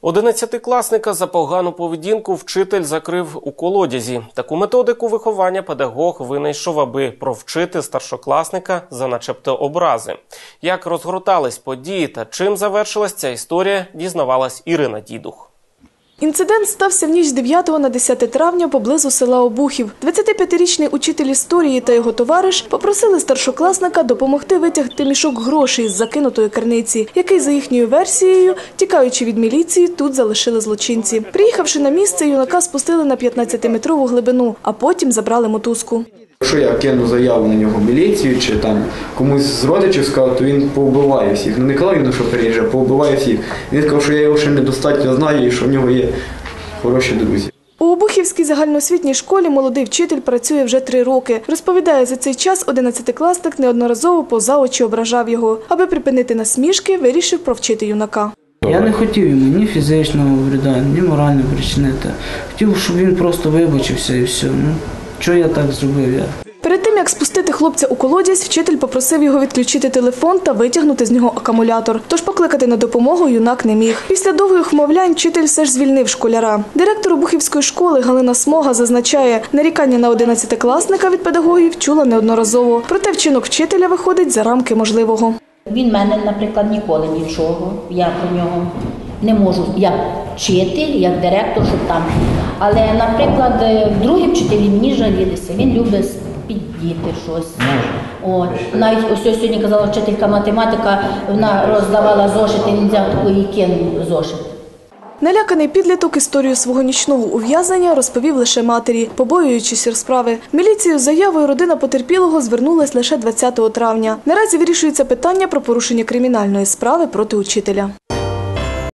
Одинадцятикласника за погану поведінку вчитель закрив у колодязі. Таку методику виховання педагог винайшов, аби провчити старшокласника за начебто образи. Як розгортались події та чим завершилась ця історія, дізнавалась Ірина Дідух. Інцидент стався в ніч з 9 на 10 травня поблизу села Обухів. 25-річний учитель історії та його товариш попросили старшокласника допомогти витягти мішок грошей з закинутої керниці, який, за їхньою версією, тікаючи від міліції, тут залишили злочинці. Приїхавши на місце, юнака спустили на 15-метрову глибину, а потім забрали мотузку. Якщо я кину заяву на нього в міліцію чи там комусь з родичів сказав, то він повбиває всіх. Ну не казав він, що переїжджає, повбиває всіх. Він сказав, що я його ще недостатньо знаю і що в нього є хороші друзі. У Обухівській загальноосвітній школі молодий вчитель працює вже три роки. Розповідає, за цей час одинадцятикласник неодноразово поза очі ображав його. Аби припинити насмішки, вирішив провчити юнака. Я не хотів йому ні фізичного вреда, ні морально причинити. Хотів, щоб він просто вибачився і все. Ну, що я так зробив? Я? Перед тим, як спустити хлопця у колодязь, вчитель попросив його відключити телефон та витягнути з нього акумулятор. Тож покликати на допомогу юнак не міг. Після довгих вмовлянь вчитель все ж звільнив школяра. Директор Обухівської школи Галина Смога зазначає, нарікання на одинадцятикласника від педагогів чула неодноразово. Проте вчинок вчителя виходить за рамки можливого. Він мене, наприклад, ніколи нічого. Я про нього не можу як вчитель, як директор, щоб там. Але, наприклад, е, другі вчителі мені жалілися. Він любить піддіти щось. От навіть ось сьогодні казала вчителька математика, вона роздавала зошити, він взяв таку і кинув зошит. Наляканий підліток історію свого нічного ув'язнення розповів лише матері, побоюючись розправи. Міліцію з заявою родина потерпілого звернулась лише 20 травня. Наразі вирішується питання про порушення кримінальної справи проти учителя.